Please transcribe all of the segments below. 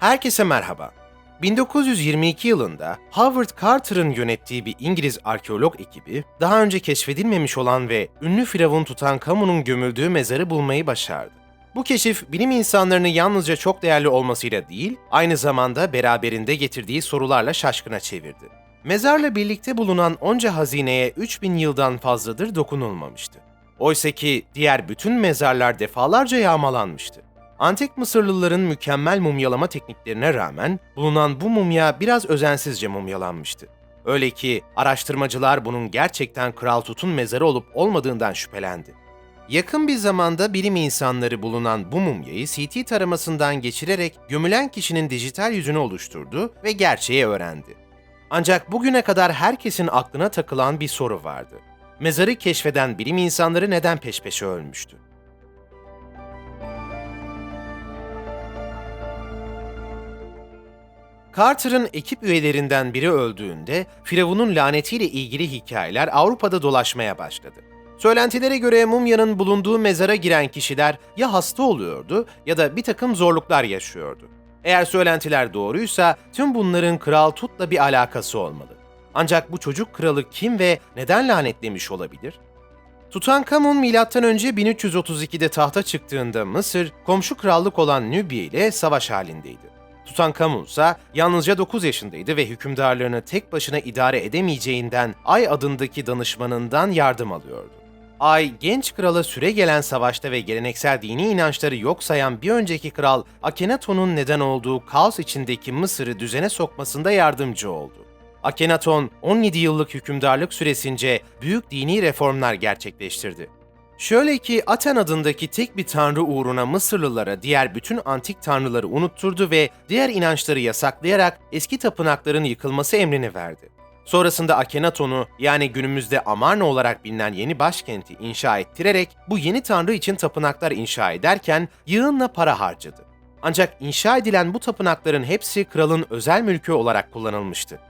Herkese merhaba. 1922 yılında Howard Carter'ın yönettiği bir İngiliz arkeolog ekibi, daha önce keşfedilmemiş olan ve ünlü firavun Tutankamon'un gömüldüğü mezarı bulmayı başardı. Bu keşif bilim insanlarını yalnızca çok değerli olmasıyla değil, aynı zamanda beraberinde getirdiği sorularla şaşkına çevirdi. Mezarla birlikte bulunan onca hazineye 3000 yıldan fazladır dokunulmamıştı. Oysa ki diğer bütün mezarlar defalarca yağmalanmıştı. Antik Mısırlıların mükemmel mumyalama tekniklerine rağmen bulunan bu mumya biraz özensizce mumyalanmıştı. Öyle ki araştırmacılar bunun gerçekten Kral Tut'un mezarı olup olmadığından şüphelendi. Yakın bir zamanda bilim insanları bulunan bu mumyayı CT taramasından geçirerek gömülen kişinin dijital yüzünü oluşturdu ve gerçeği öğrendi. Ancak bugüne kadar herkesin aklına takılan bir soru vardı. Mezarı keşfeden bilim insanları neden peş peşe ölmüştü? Carter'ın ekip üyelerinden biri öldüğünde Firavun'un lanetiyle ilgili hikayeler Avrupa'da dolaşmaya başladı. Söylentilere göre mumyanın bulunduğu mezara giren kişiler ya hasta oluyordu ya da bir takım zorluklar yaşıyordu. Eğer söylentiler doğruysa tüm bunların Kral Tut'la bir alakası olmalı. Ancak bu çocuk kralı kim ve neden lanetlemiş olabilir? Tutankamun M.Ö. 1332'de tahta çıktığında Mısır, komşu krallık olan Nübya ile savaş halindeydi. Tutankamun ise yalnızca 9 yaşındaydı ve hükümdarlığını tek başına idare edemeyeceğinden Ay adındaki danışmanından yardım alıyordu. Ay, genç krala süre gelen savaşta ve geleneksel dini inançları yok sayan bir önceki kral Akhenaton'un neden olduğu kaos içindeki Mısır'ı düzene sokmasında yardımcı oldu. Akhenaton 17 yıllık hükümdarlık süresince büyük dini reformlar gerçekleştirdi. Şöyle ki Aten adındaki tek bir tanrı uğruna Mısırlılara diğer bütün antik tanrıları unutturdu ve diğer inançları yasaklayarak eski tapınakların yıkılması emrini verdi. Sonrasında Akhenaton'u yani günümüzde Amarna olarak bilinen yeni başkenti inşa ettirerek bu yeni tanrı için tapınaklar inşa ederken yığınla para harcadı. Ancak inşa edilen bu tapınakların hepsi kralın özel mülkü olarak kullanılmıştı.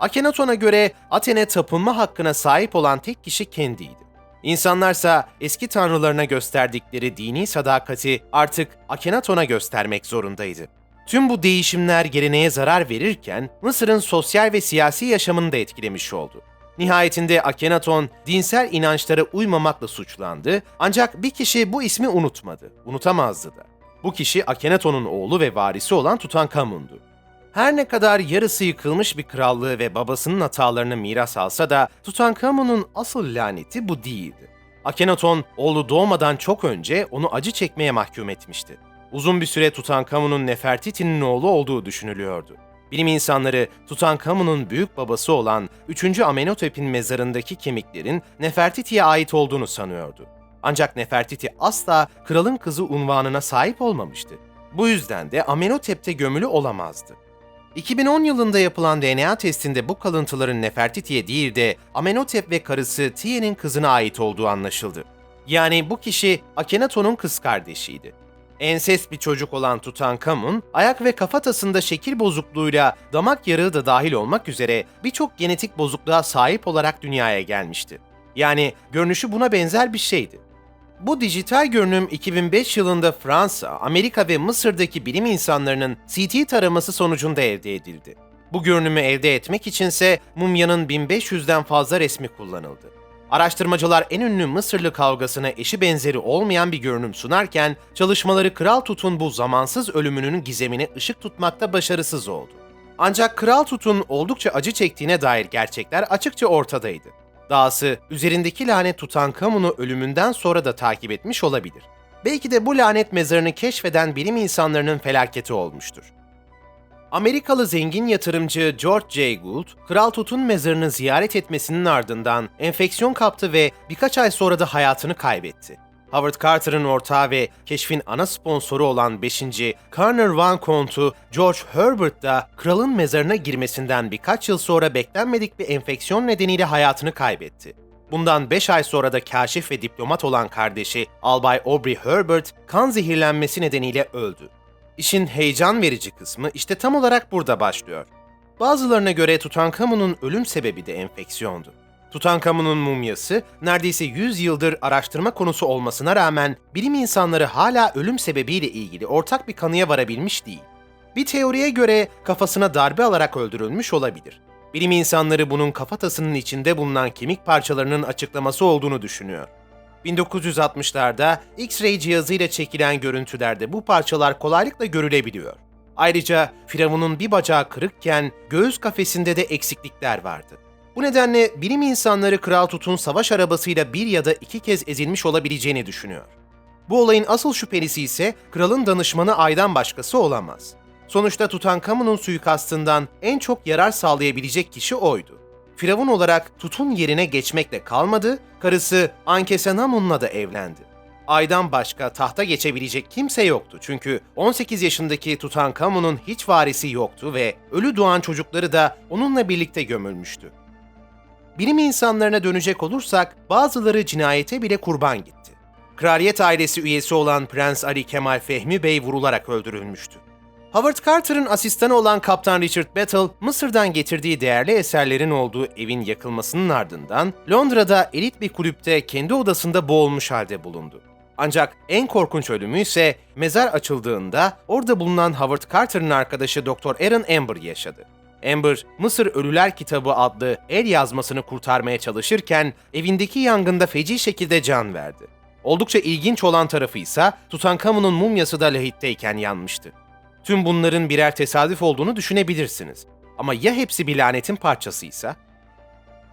Akhenaton'a göre Aten'e tapınma hakkına sahip olan tek kişi kendiydi. İnsanlarsa eski tanrılarına gösterdikleri dini sadakati artık Akhenaton'a göstermek zorundaydı. Tüm bu değişimler geleneğe zarar verirken Mısır'ın sosyal ve siyasi yaşamını da etkilemiş oldu. Nihayetinde Akhenaton dinsel inançlara uymamakla suçlandı ancak bir kişi bu ismi unutmadı, unutamazdı da. Bu kişi Akhenaton'un oğlu ve varisi olan Tutankamun'du. Her ne kadar yarısı yıkılmış bir krallığı ve babasının hatalarını miras alsa da Tutankamon'un asıl laneti bu değildi. Akhenaton oğlu doğmadan çok önce onu acı çekmeye mahkum etmişti. Uzun bir süre Tutankamon'un Nefertiti'nin oğlu olduğu düşünülüyordu. Bilim insanları Tutankamon'un büyük babası olan 3. Amenhotep'in mezarındaki kemiklerin Nefertiti'ye ait olduğunu sanıyordu. Ancak Nefertiti asla kralın kızı unvanına sahip olmamıştı. Bu yüzden de Amenhotep'te gömülü olamazdı. 2010 yılında yapılan DNA testinde bu kalıntıların Nefertiti'ye değil de Amenhotep ve karısı Tiye'nin kızına ait olduğu anlaşıldı. Yani bu kişi Akhenaton'un kız kardeşiydi. Ensest bir çocuk olan Tutankamun, ayak ve kafatasında şekil bozukluğuyla damak yarığı da dahil olmak üzere birçok genetik bozukluğa sahip olarak dünyaya gelmişti. Yani görünüşü buna benzer bir şeydi. Bu dijital görünüm 2005 yılında Fransa, Amerika ve Mısır'daki bilim insanlarının CT taraması sonucunda elde edildi. Bu görünümü elde etmek içinse mumyanın 1500'den fazla resmi kullanıldı. Araştırmacılar en ünlü Mısırlı kavgasına eşi benzeri olmayan bir görünüm sunarken, çalışmaları Kral Tut'un bu zamansız ölümünün gizemine ışık tutmakta başarısız oldu. Ancak Kral Tut'un oldukça acı çektiğine dair gerçekler açıkça ortadaydı. Dahası üzerindeki lanet Tutankamon'u ölümünden sonra da takip etmiş olabilir. Belki de bu lanet mezarını keşfeden bilim insanlarının felaketi olmuştur. Amerikalı zengin yatırımcı George J. Gould, Kral Tut'un mezarını ziyaret etmesinin ardından enfeksiyon kaptı ve birkaç ay sonra da hayatını kaybetti. Howard Carter'ın ortağı ve keşfin ana sponsoru olan 5. Carner Van Cont'u George Herbert da kralın mezarına girmesinden birkaç yıl sonra beklenmedik bir enfeksiyon nedeniyle hayatını kaybetti. Bundan 5 ay sonra da kaşif ve diplomat olan kardeşi Albay Aubrey Herbert kan zehirlenmesi nedeniyle öldü. İşin heyecan verici kısmı işte tam olarak burada başlıyor. Bazılarına göre Tutankamon'un ölüm sebebi de enfeksiyondu. Tutankamon'un mumyası neredeyse 100 yıldır araştırma konusu olmasına rağmen bilim insanları hala ölüm sebebiyle ilgili ortak bir kanıya varabilmiş değil. Bir teoriye göre kafasına darbe alarak öldürülmüş olabilir. Bilim insanları bunun kafatasının içinde bulunan kemik parçalarının açıklaması olduğunu düşünüyor. 1960'larda X-ray cihazıyla çekilen görüntülerde bu parçalar kolaylıkla görülebiliyor. Ayrıca Firavun'un bir bacağı kırıkken göğüs kafesinde de eksiklikler vardı. Bu nedenle bilim insanları Kral Tut'un savaş arabasıyla bir ya da iki kez ezilmiş olabileceğini düşünüyor. Bu olayın asıl şüphelisi ise kralın danışmanı Ay'dan başkası olamaz. Sonuçta Tutankamon'un suikastından en çok yarar sağlayabilecek kişi oydu. Firavun olarak Tut'un yerine geçmekle kalmadı, karısı Ankesenamun'la da evlendi. Ay'dan başka tahta geçebilecek kimse yoktu çünkü 18 yaşındaki Tutankamon'un hiç varisi yoktu ve ölü doğan çocukları da onunla birlikte gömülmüştü. Bilim insanlarına dönecek olursak bazıları cinayete bile kurban gitti. Kraliyet ailesi üyesi olan Prens Ali Kemal Fehmi Bey vurularak öldürülmüştü. Howard Carter'ın asistanı olan Kaptan Richard Battle, Mısır'dan getirdiği değerli eserlerin olduğu evin yakılmasının ardından Londra'da elit bir kulüpte kendi odasında boğulmuş halde bulundu. Ancak en korkunç ölümü ise mezar açıldığında orada bulunan Howard Carter'ın arkadaşı Dr. Aaron Amber yaşadı. Amber, Mısır Ölüler Kitabı adlı el yazmasını kurtarmaya çalışırken evindeki yangında feci şekilde can verdi. Oldukça ilginç olan tarafı ise Tutankamon'un mumyası da lahitteyken yanmıştı. Tüm bunların birer tesadüf olduğunu düşünebilirsiniz. Ama ya hepsi bir lanetin parçasıysa?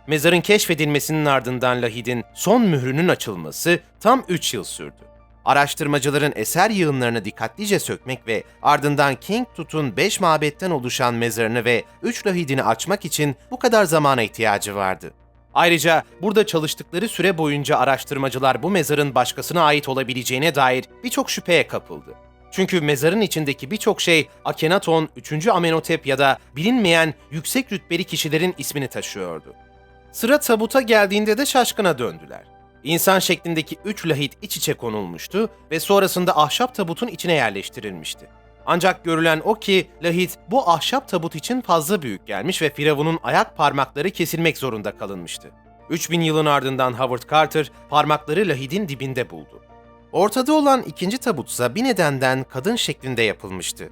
Mezarın keşfedilmesinin ardından lahidin son mührünün açılması tam 3 yıl sürdü. Araştırmacıların eser yığınlarını dikkatlice sökmek ve ardından King Tut'un 5 mabetten oluşan mezarını ve 3 lahidini açmak için bu kadar zamana ihtiyacı vardı. Ayrıca burada çalıştıkları süre boyunca araştırmacılar bu mezarın başkasına ait olabileceğine dair birçok şüpheye kapıldı. Çünkü mezarın içindeki birçok şey Akhenaton, 3. Amenhotep ya da bilinmeyen yüksek rütbeli kişilerin ismini taşıyordu. Sıra tabuta geldiğinde de şaşkına döndüler. İnsan şeklindeki üç lahit iç içe konulmuştu ve sonrasında ahşap tabutun içine yerleştirilmişti. Ancak görülen o ki lahit bu ahşap tabut için fazla büyük gelmiş ve Firavun'un ayak parmakları kesilmek zorunda kalınmıştı. 3000 yılın ardından Howard Carter parmakları lahidin dibinde buldu. Ortada olan ikinci tabutsa bir nedenden kadın şeklinde yapılmıştı.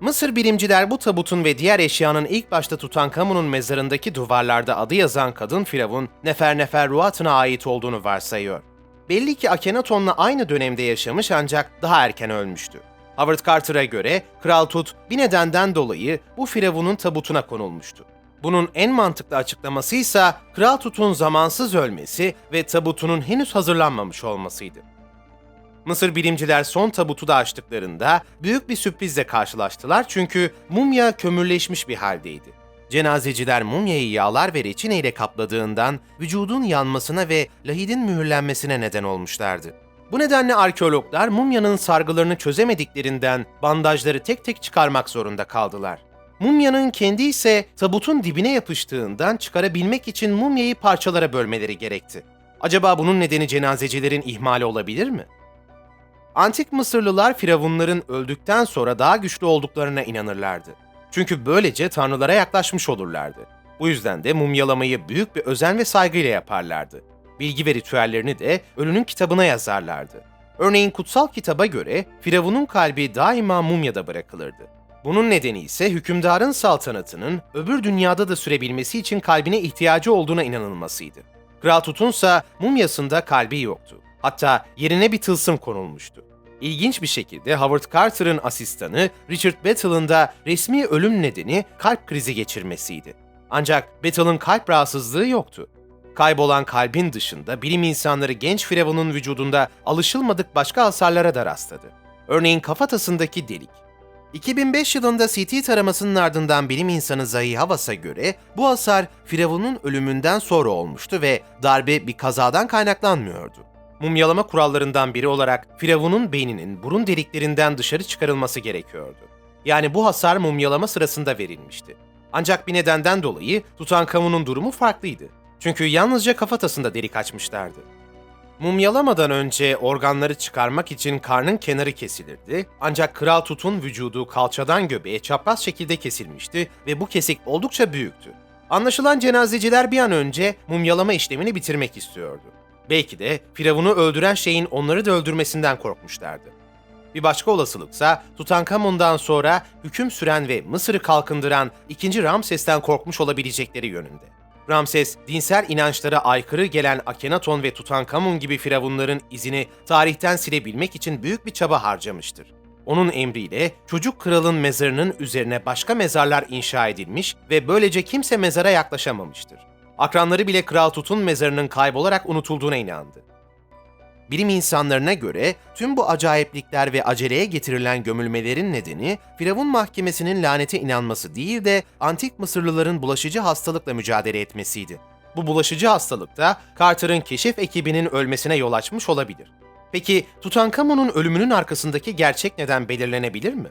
Mısır bilimciler bu tabutun ve diğer eşyanın ilk başta Tutankamon'un mezarındaki duvarlarda adı yazan kadın firavun Neferneferruat'ına ait olduğunu varsayıyor. Belli ki Akhenaton'la aynı dönemde yaşamış ancak daha erken ölmüştü. Howard Carter'a göre Kral Tut bir nedenden dolayı bu firavunun tabutuna konulmuştu. Bunun en mantıklı açıklaması ise Kral Tut'un zamansız ölmesi ve tabutunun henüz hazırlanmamış olmasıydı. Mısır bilimciler son tabutu da açtıklarında büyük bir sürprizle karşılaştılar çünkü mumya kömürleşmiş bir haldeydi. Cenazeciler mumyayı yağlar ve reçine ile kapladığından vücudun yanmasına ve lahidin mühürlenmesine neden olmuşlardı. Bu nedenle arkeologlar mumyanın sargılarını çözemediklerinden bandajları tek tek çıkarmak zorunda kaldılar. Mumyanın kendi ise tabutun dibine yapıştığından çıkarabilmek için mumyayı parçalara bölmeleri gerekti. Acaba bunun nedeni cenazecilerin ihmali olabilir mi? Antik Mısırlılar firavunların öldükten sonra daha güçlü olduklarına inanırlardı. Çünkü böylece tanrılara yaklaşmış olurlardı. Bu yüzden de mumyalamayı büyük bir özen ve saygıyla yaparlardı. Bilgi ve ritüellerini de ölünün kitabına yazarlardı. Örneğin kutsal kitaba göre Firavun'un kalbi daima mumyada bırakılırdı. Bunun nedeni ise hükümdarın saltanatının öbür dünyada da sürebilmesi için kalbine ihtiyacı olduğuna inanılmasıydı. Kral Tut'un ise mumyasında kalbi yoktu. Hatta yerine bir tılsım konulmuştu. İlginç bir şekilde Howard Carter'ın asistanı Richard Battle'ın da resmi ölüm nedeni kalp krizi geçirmesiydi. Ancak Battle'ın kalp rahatsızlığı yoktu. Kaybolan kalbin dışında bilim insanları genç Firavun'un vücudunda alışılmadık başka hasarlara da rastladı. Örneğin kafatasındaki delik. 2005 yılında CT taramasının ardından bilim insanı Zahi Havas'a göre bu hasar Firavun'un ölümünden sonra olmuştu ve darbe bir kazadan kaynaklanmıyordu. Mumyalama kurallarından biri olarak Firavun'un beyninin burun deliklerinden dışarı çıkarılması gerekiyordu. Yani bu hasar mumyalama sırasında verilmişti. Ancak bir nedenden dolayı Tutankamon'un durumu farklıydı. Çünkü yalnızca kafatasında delik açmışlardı. Mumyalamadan önce organları çıkarmak için karnın kenarı kesilirdi ancak Kral Tut'un vücudu kalçadan göbeğe çapraz şekilde kesilmişti ve bu kesik oldukça büyüktü. Anlaşılan cenazeciler bir an önce mumyalama işlemini bitirmek istiyordu. Belki de Firavun'u öldüren şeyin onları da öldürmesinden korkmuşlardı. Bir başka olasılıksa Tutankamon'dan sonra hüküm süren ve Mısır'ı kalkındıran 2. Ramses'ten korkmuş olabilecekleri yönünde. Ramses, dinsel inançlara aykırı gelen Akhenaton ve Tutankamon gibi firavunların izini tarihten silebilmek için büyük bir çaba harcamıştır. Onun emriyle çocuk kralın mezarının üzerine başka mezarlar inşa edilmiş ve böylece kimse mezara yaklaşamamıştır. Akranları bile Kral Tut'un mezarının kaybolarak unutulduğuna inandı. Bilim insanlarına göre tüm bu acayiplikler ve aceleye getirilen gömülmelerin nedeni Firavun mahkemesinin lanete inanması değil de antik Mısırlıların bulaşıcı hastalıkla mücadele etmesiydi. Bu bulaşıcı hastalık da Carter'ın keşif ekibinin ölmesine yol açmış olabilir. Peki Tutankamon'un ölümünün arkasındaki gerçek neden belirlenebilir mi?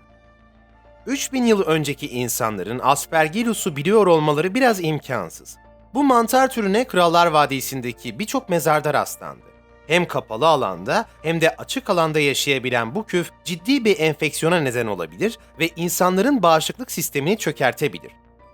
3000 yıl önceki insanların Aspergillus'u biliyor olmaları biraz imkansız. Bu mantar türüne Krallar Vadisi'ndeki birçok mezarda rastlandı. Hem kapalı alanda hem de açık alanda yaşayabilen bu küf ciddi bir enfeksiyona neden olabilir ve insanların bağışıklık sistemini çökertebilir.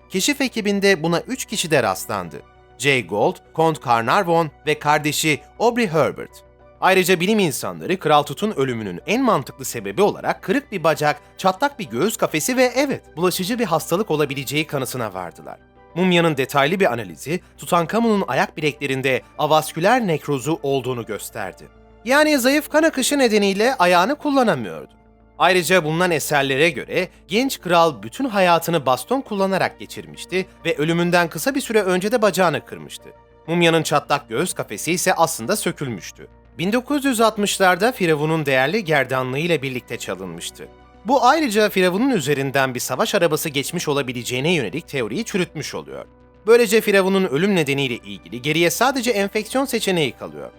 Keşif ekibinde buna 3 kişi de rastlandı. Jay Gold, Kont Carnarvon ve kardeşi Aubrey Herbert. Ayrıca bilim insanları Kral Tut'un ölümünün en mantıklı sebebi olarak kırık bir bacak, çatlak bir göğüs kafesi ve evet, bulaşıcı bir hastalık olabileceği kanısına vardılar. Mumyanın detaylı bir analizi Tutankamon'un ayak bileklerinde avasküler nekrozu olduğunu gösterdi. Yani zayıf kan akışı nedeniyle ayağını kullanamıyordu. Ayrıca bulunan eserlere göre genç kral bütün hayatını baston kullanarak geçirmişti ve ölümünden kısa bir süre önce de bacağını kırmıştı. Mumyanın çatlak göğüs kafesi ise aslında sökülmüştü. 1960'larda Firavun'un değerli gerdanlığı ile birlikte çalınmıştı. Bu ayrıca Firavun'un üzerinden bir savaş arabası geçmiş olabileceğine yönelik teoriyi çürütmüş oluyor. Böylece Firavun'un ölüm nedeniyle ilgili geriye sadece enfeksiyon seçeneği kalıyor.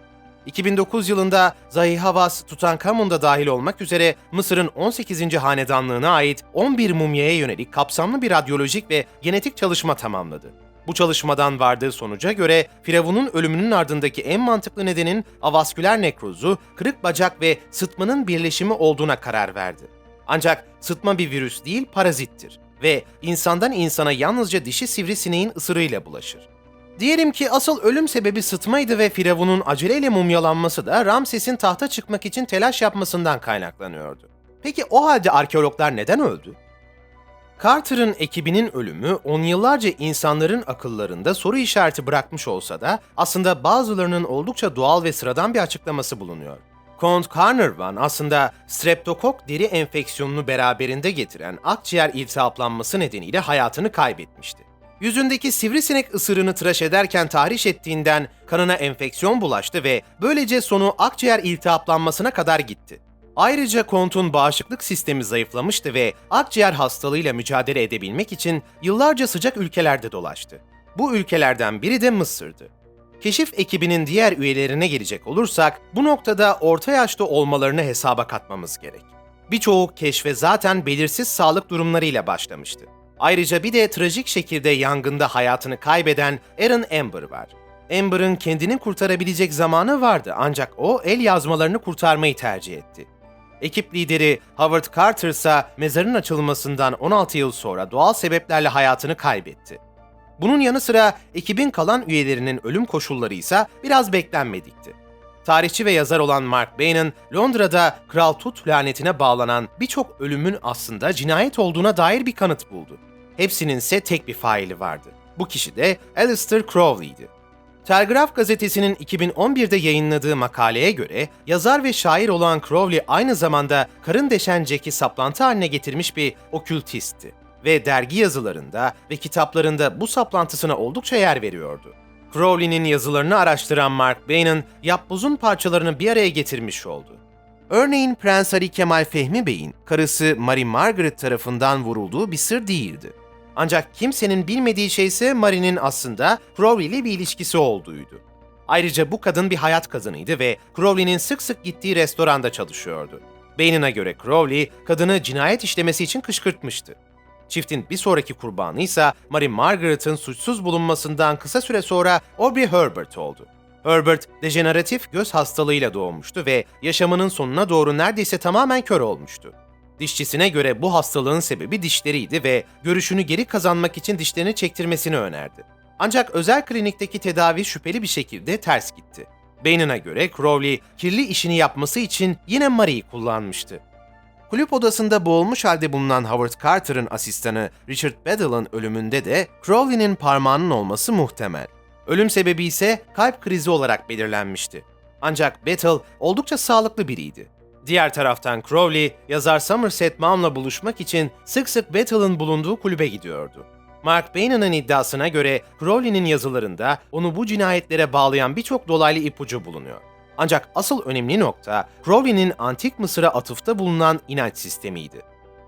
2009 yılında Zahi Havas, Tutankamon da dahil olmak üzere Mısır'ın 18. hanedanlığına ait 11 mumyaya yönelik kapsamlı bir radyolojik ve genetik çalışma tamamladı. Bu çalışmadan vardığı sonuca göre Firavun'un ölümünün ardındaki en mantıklı nedenin avasküler nekrozu, kırık bacak ve sıtmanın birleşimi olduğuna karar verdi. Ancak sıtma bir virüs değil, parazittir ve insandan insana yalnızca dişi sivrisineğin ısırığıyla bulaşır. Diyelim ki asıl ölüm sebebi sıtmaydı ve Firavun'un aceleyle mumyalanması da Ramses'in tahta çıkmak için telaş yapmasından kaynaklanıyordu. Peki o halde arkeologlar neden öldü? Carter'ın ekibinin ölümü on yıllarca insanların akıllarında soru işareti bırakmış olsa da aslında bazılarının oldukça doğal ve sıradan bir açıklaması bulunuyor. Kont Carnarvon aslında streptokok deri enfeksiyonunu beraberinde getiren akciğer iltihaplanması nedeniyle hayatını kaybetmişti. Yüzündeki sivrisinek ısırığını tıraş ederken tahriş ettiğinden kanına enfeksiyon bulaştı ve böylece sonu akciğer iltihaplanmasına kadar gitti. Ayrıca Kont'un bağışıklık sistemi zayıflamıştı ve akciğer hastalığıyla mücadele edebilmek için yıllarca sıcak ülkelerde dolaştı. Bu ülkelerden biri de Mısır'dı. Keşif ekibinin diğer üyelerine gelecek olursak bu noktada orta yaşta olmalarını hesaba katmamız gerek. Birçoğu keşfe zaten belirsiz sağlık durumlarıyla başlamıştı. Ayrıca bir de trajik şekilde yangında hayatını kaybeden Aaron Amber var. Amber'ın kendini kurtarabilecek zamanı vardı ancak o el yazmalarını kurtarmayı tercih etti. Ekip lideri Howard Carter ise mezarın açılmasından 16 yıl sonra doğal sebeplerle hayatını kaybetti. Bunun yanı sıra ekibin kalan üyelerinin ölüm koşulları ise biraz beklenmedikti. Tarihçi ve yazar olan Mark Bain'in Londra'da Kral Tut lanetine bağlanan birçok ölümün aslında cinayet olduğuna dair bir kanıt buldu. Hepsinin ise tek bir faili vardı. Bu kişi de Alistair Crowley'di. Telgraph gazetesinin 2011'de yayınladığı makaleye göre yazar ve şair olan Crowley aynı zamanda karın deşen Jack'i saplantı haline getirmiş bir okültistti ve dergi yazılarında ve kitaplarında bu saplantısına oldukça yer veriyordu. Crowley'nin yazılarını araştıran Mark Bain'in yapbozun parçalarını bir araya getirmiş oldu. Örneğin Prens Ali Kemal Fehmi Bey'in karısı Mary Margaret tarafından vurulduğu bir sır değildi. Ancak kimsenin bilmediği şey ise Mary'nin aslında Crowley ile bir ilişkisi olduğuydu. Ayrıca bu kadın bir hayat kadınıydı ve Crowley'nin sık sık gittiği restoranda çalışıyordu. Bain'ine göre Crowley, kadını cinayet işlemesi için kışkırtmıştı. Çiftin bir sonraki kurbanı ise Mary Margaret'ın suçsuz bulunmasından kısa süre sonra Aubrey Herbert oldu. Herbert, dejeneratif göz hastalığıyla doğmuştu ve yaşamının sonuna doğru neredeyse tamamen kör olmuştu. Dişçisine göre bu hastalığın sebebi dişleriydi ve görüşünü geri kazanmak için dişlerini çektirmesini önerdi. Ancak özel klinikteki tedavi şüpheli bir şekilde ters gitti. Bain'ine göre Crowley kirli işini yapması için yine Mary'i kullanmıştı. Kulüp odasında boğulmuş halde bulunan Howard Carter'ın asistanı Richard Bedell'ın ölümünde de Crowley'nin parmağının olması muhtemel. Ölüm sebebi ise kalp krizi olarak belirlenmişti. Ancak Battle oldukça sağlıklı biriydi. Diğer taraftan Crowley, yazar Somerset Maugham'la buluşmak için sık sık Battle'ın bulunduğu kulübe gidiyordu. Mark Bainon'un iddiasına göre Crowley'nin yazılarında onu bu cinayetlere bağlayan birçok dolaylı ipucu bulunuyor. Ancak asıl önemli nokta Crowley'nin antik Mısır'a atıfta bulunan inanç sistemiydi.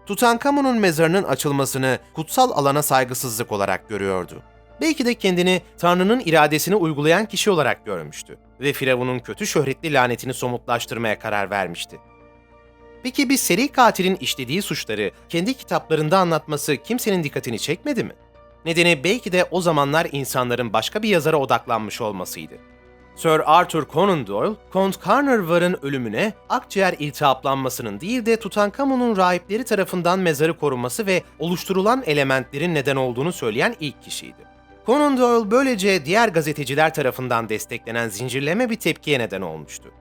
Tutankamon'un mezarının açılmasını kutsal alana saygısızlık olarak görüyordu. Belki de kendini Tanrı'nın iradesini uygulayan kişi olarak görmüştü ve Firavun'un kötü şöhretli lanetini somutlaştırmaya karar vermişti. Peki bir seri katilin işlediği suçları kendi kitaplarında anlatması kimsenin dikkatini çekmedi mi? Nedeni belki de o zamanlar insanların başka bir yazara odaklanmış olmasıydı. Sir Arthur Conan Doyle, Kont Carnarvon'un ölümüne akciğer iltihaplanmasının değil de Tutankamon'un rahipleri tarafından mezarı korunması ve oluşturulan elementlerin neden olduğunu söyleyen ilk kişiydi. Conan Doyle böylece diğer gazeteciler tarafından desteklenen zincirleme bir tepkiye neden olmuştu.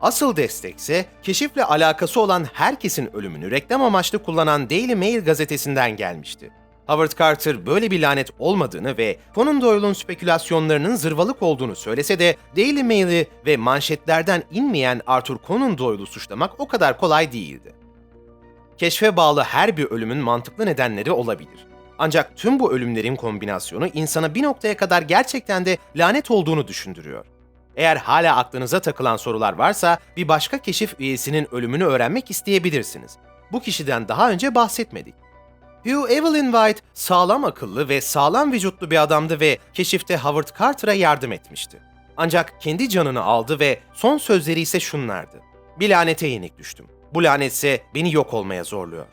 Asıl destekse keşifle alakası olan herkesin ölümünü reklam amaçlı kullanan Daily Mail gazetesinden gelmişti. Howard Carter böyle bir lanet olmadığını ve Conan Doyle'un spekülasyonlarının zırvalık olduğunu söylese de Daily Mail'i ve manşetlerden inmeyen Arthur Conan Doyle'u suçlamak o kadar kolay değildi. Keşfe bağlı her bir ölümün mantıklı nedenleri olabilir. Ancak tüm bu ölümlerin kombinasyonu insana bir noktaya kadar gerçekten de lanet olduğunu düşündürüyor. Eğer hala aklınıza takılan sorular varsa bir başka keşif üyesinin ölümünü öğrenmek isteyebilirsiniz. Bu kişiden daha önce bahsetmedik. Hugh Evelyn White sağlam akıllı ve sağlam vücutlu bir adamdı ve keşifte Howard Carter'a yardım etmişti. Ancak kendi canını aldı ve son sözleri ise şunlardı. Bir lanete yenik düştüm. Bu lanetse beni yok olmaya zorluyor.